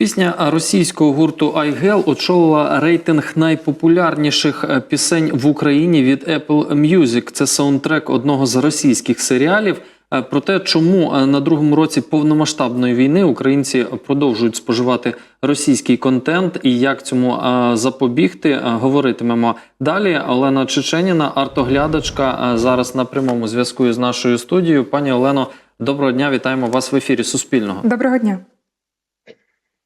Пісня російського гурту Айгел очолила рейтинг найпопулярніших е, пісень в Україні від Apple Music. Це саундтрек одного з російських серіалів. Е, Про те, чому е, на другому році повномасштабної війни українці продовжують споживати російський контент і як цьому запобігти, говоритимемо далі. Олена Чеченіна, артоглядачка, зараз на прямому зв'язку з нашою студією. Пані Олено, доброго дня! Вітаємо вас в ефірі Суспільного. Доброго дня.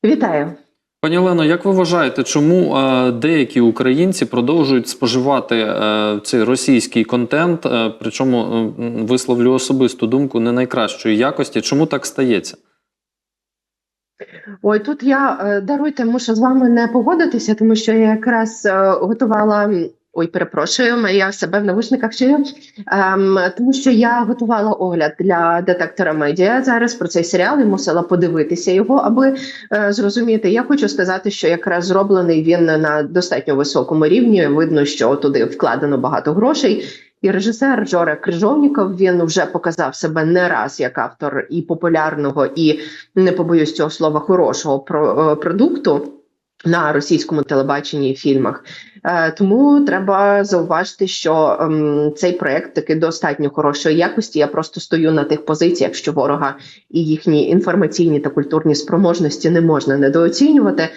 Вітаю. Пані Олено, як ви вважаєте, чому е, деякі українці продовжують споживати е, цей російський контент? Е, причому е, висловлю особисту думку не найкращої якості. Чому так стається? Ой, тут я е, даруйте, мушу з вами не погодитися, тому що я якраз е, готувала. Ой, перепрошую, я себе в навушниках чую. Ем, тому що я готувала огляд для детектора медіа зараз про цей серіал і мусила подивитися його, аби е, зрозуміти. Я хочу сказати, що якраз зроблений він на достатньо високому рівні. Видно, що туди вкладено багато грошей. І режисер Жора Крижовніков він вже показав себе не раз як автор і популярного, і не побоюсь цього слова хорошого е, продукту на російському телебаченні і фільмах. Е, Тому треба зауважити, що ем, цей проект таки достатньо хорошої якості. Я просто стою на тих позиціях, що ворога і їхні інформаційні та культурні спроможності не можна недооцінювати.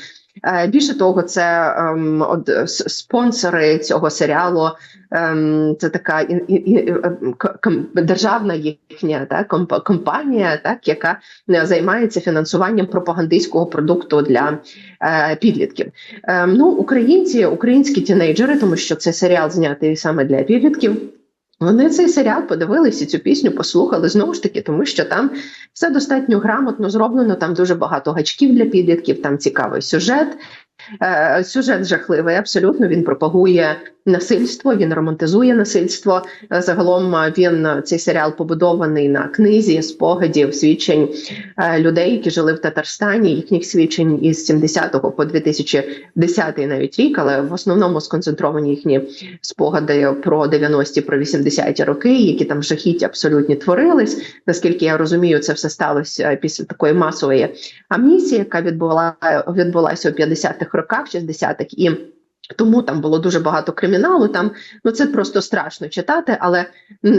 Е, Більше того, це ем, от, спонсори цього серіалу. Ем, це така і, і, е, ком- державна їхня так, комп- компанія, так, яка е, займається фінансуванням пропагандистського продукту для е, підлітків. Ем, ну, українці, українські тінейджери, тому що це серіал знятий саме для підлітків. Вони цей серіал подивилися, цю пісню послухали знову ж таки, тому що там все достатньо грамотно зроблено. Там дуже багато гачків для підлітків, там цікавий сюжет. Е, Сюжет жахливий, абсолютно він пропагує насильство, він романтизує насильство. Е, Загалом е, він цей серіал побудований на книзі спогадів, свідчень людей, які жили в Татарстані, їхніх свідчень із 70 по 2010 навіть рік, але в основному сконцентровані їхні спогади про 90-ті, про 80-ті роки, які там жахіття абсолютні творились. Наскільки я розумію, це все сталося після такої масової амнісії, яка відбула відбулася у 50-х роках, 60-х, і тому там було дуже багато криміналу. Там ну це просто страшно читати. Але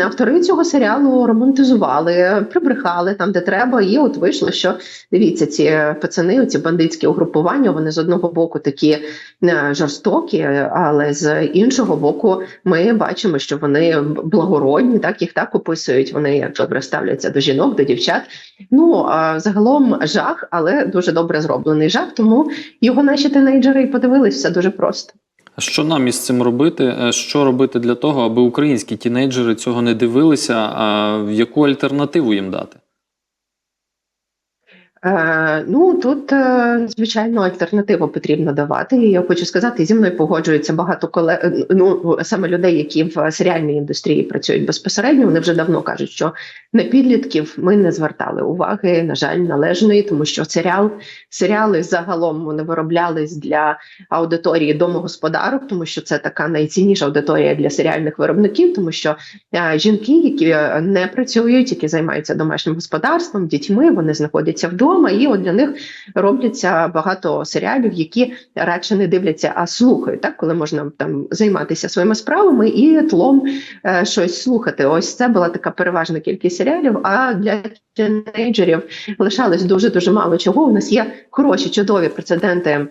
автори цього серіалу романтизували, прибрехали там, де треба. І от вийшло, що дивіться, ці пацани, ці бандитські угрупування, вони з одного боку такі е, жорстокі, але з іншого боку, ми бачимо, що вони благородні, так їх так описують. Вони як добре ставляться до жінок, до дівчат. Ну а загалом жах, але дуже добре зроблений жах. Тому його наші тинейджери і подивились все дуже просто. Що нам із цим робити? Е, Що робити для того, аби українські тінейджери цього не дивилися? А яку альтернативу їм дати? Е, ну тут е, звичайно альтернативу потрібно давати. І я хочу сказати, зі мною погоджуються багато колег, е, ну саме людей, які в серіальній індустрії працюють безпосередньо. Вони вже давно кажуть, що на підлітків ми не звертали уваги, на жаль, належної, тому що серіал серіали загалом вони вироблялись для аудиторії домогосподарок, тому що це така найцінніша аудиторія для серіальних виробників, тому що жінки, які не працюють, які займаються домашнім господарством, дітьми, вони знаходяться вдома, і от для них робляться багато серіалів, які радше не дивляться, а слухають, так коли можна там займатися своїми справами і тлом е, щось слухати. Ось це була така переважна кількість серіалів. А для тінейджерів лишалось дуже дуже мало чого. У нас є хороші чудові прецеденти.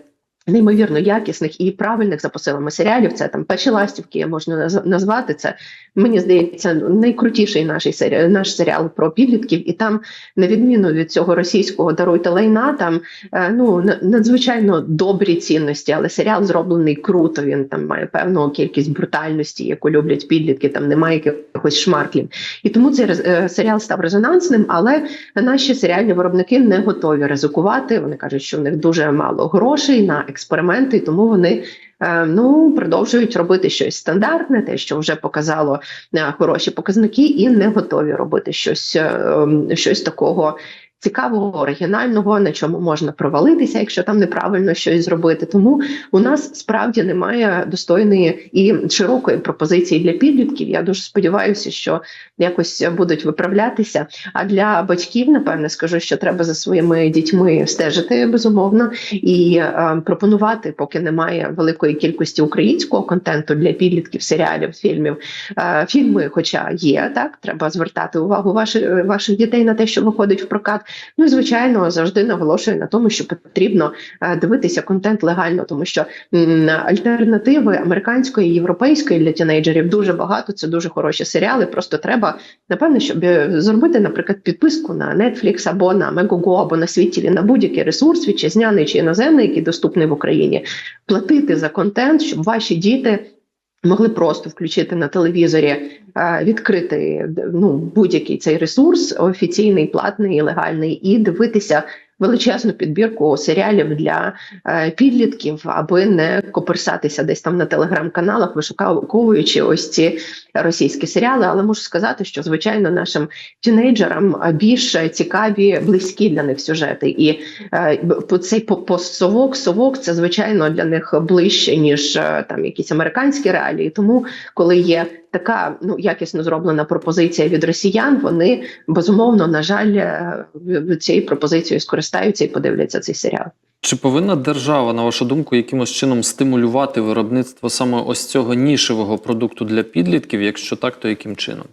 Неймовірно якісних і правильних за посилами серіалів. Це там перші ластівки можна наз- назвати. Це мені здається найкрутіший наш серіал, наш серіал про підлітків, і там, на відміну від цього російського даруйте лайна, там е, ну на- надзвичайно добрі цінності, але серіал зроблений круто. Він там має певну кількість брутальності, яку люблять підлітки. Там немає якихось шмарклів. І тому цей е, серіал став резонансним, але наші серіальні виробники не готові ризикувати. Вони кажуть, що в них дуже мало грошей на експерименти, і тому вони. е, Ну, продовжують робити щось стандартне, те, що вже показало е, хороші показники, і не готові робити щось, е, ем, щось такого цікавого, оригінального, на чому можна провалитися, якщо там неправильно щось зробити. Тому у нас справді немає достойної і широкої пропозиції для підлітків. Я дуже сподіваюся, що якось будуть виправлятися. А для батьків, напевне, скажу, що треба за своїми дітьми стежити безумовно і е, пропонувати, поки немає великої кількості українського контенту для підлітків, серіалів, фільмів. Е, фільми, хоча є, так треба звертати увагу ваших ваших дітей на те, що виходить в прокат. Ну і звичайно, завжди наголошую на тому, що потрібно е, дивитися контент легально, тому що альтернативи американської, європейської для тінейджерів дуже багато. Це дуже хороші серіали. Просто треба напевно, щоб е, зробити, наприклад, підписку на Netflix або на Megogo, або на світі на будь-який ресурс, вітчизняний чи іноземний, який доступний в Україні, платити за контент, щоб ваші діти. Могли просто включити на телевізорі, е, відкрити ну, будь-який цей ресурс, офіційний, платний, легальний, і дивитися величезну підбірку серіалів для е, підлітків, аби не коперсатися десь там на телеграм-каналах, вишуковуючи ось ці російські серіали. Але можу сказати, що звичайно нашим тінейджерам е, більш цікаві, близькі для них сюжети. І е, цей по- постсовок, совок це звичайно для них ближче ніж там якісь американські реалії. Тому коли є така ну якісно зроблена пропозиція від росіян, вони безумовно на жаль цією від пропозицією скористаються і подивляться цей серіал. Чи повинна держава, на вашу думку, якимось чином стимулювати виробництво саме ось цього нішевого продукту для підлітків? Якщо так, то яким чином?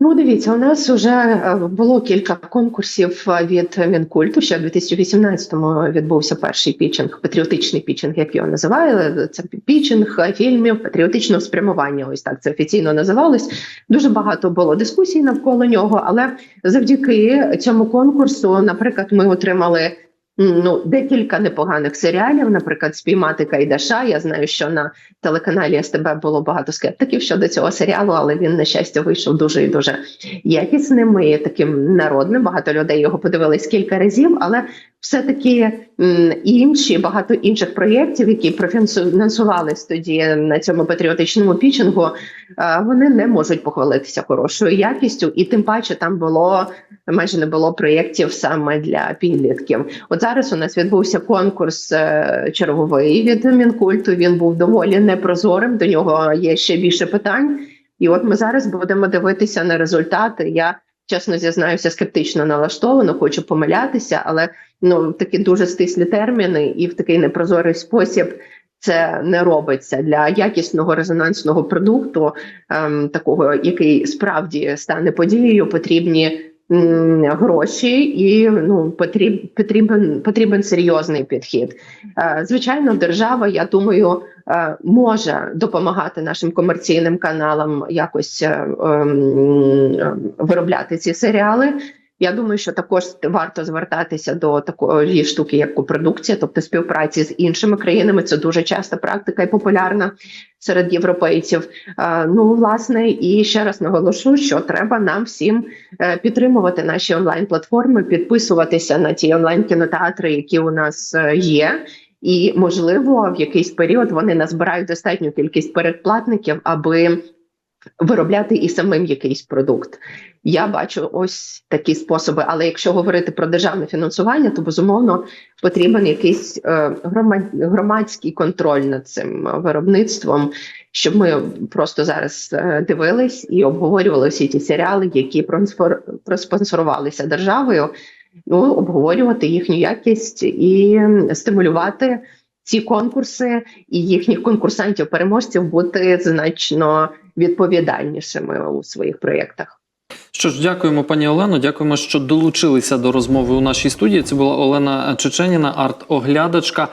Ну, дивіться, у нас вже було кілька конкурсів е, від Мінкульту. Ще в 2018-му відбувся перший пічинг, патріотичний пічинг, як його називали. Це пічинг е, фільмів патріотичного спрямування. Ось так це офіційно називалось. Дуже багато було дискусій навколо нього, але завдяки цьому конкурсу, наприклад, ми отримали. Ну, декілька непоганих серіалів, наприклад, спіймати Кайдаша. Я знаю, що на телеканалі СТБ було багато скептиків щодо цього серіалу, але він на щастя вийшов дуже і дуже якісним і таким народним. Багато людей його подивились кілька разів, але все-таки інші багато інших проєктів, які профінансувались тоді на цьому патріотичному пічингу, вони не можуть похвалитися хорошою якістю, і тим паче там було майже не було проєктів саме для підлітків. От зараз у нас відбувся конкурс е, черговий від мінкульту. Він був доволі непрозорим. До нього є ще більше питань. І от ми зараз будемо дивитися на результати. Я чесно зізнаюся, скептично налаштовано, хочу помилятися, але ну такі дуже стислі терміни, і в такий непрозорий спосіб це не робиться для якісного резонансного продукту, ем, такого, який справді стане подією, потрібні. м, Гроші і ну потріб, потрібен потрібен серйозний підхід. Е, Звичайно, держава, я думаю, е, може допомагати нашим комерційним каналам якось е, е, виробляти ці серіали. Я думаю, що також варто звертатися до такої штуки, як копродукція, тобто співпраці з іншими країнами. Це дуже часта практика і популярна серед європейців. Е, Ну, власне, і ще раз наголошу, що треба нам всім е, підтримувати наші онлайн-платформи, підписуватися на ті онлайн-кінотеатри, які у нас е, є. І можливо, в якийсь період вони назбирають достатню кількість передплатників, аби виробляти і самим якийсь продукт. Я бачу ось такі способи. Але якщо говорити про державне фінансування, то безумовно потрібен якийсь е, громад- громадський контроль над цим виробництвом, щоб ми просто зараз е, дивились і обговорювали всі ті серіали, які проспонсорувалися державою. Ну, обговорювати їхню якість і стимулювати ці конкурси і їхніх конкурсантів-переможців бути значно відповідальнішими у своїх проєктах. Що ж, дякуємо, пані Олено. Дякуємо, що долучилися до розмови у нашій студії. Це була Олена Чеченіна, арт-оглядачка.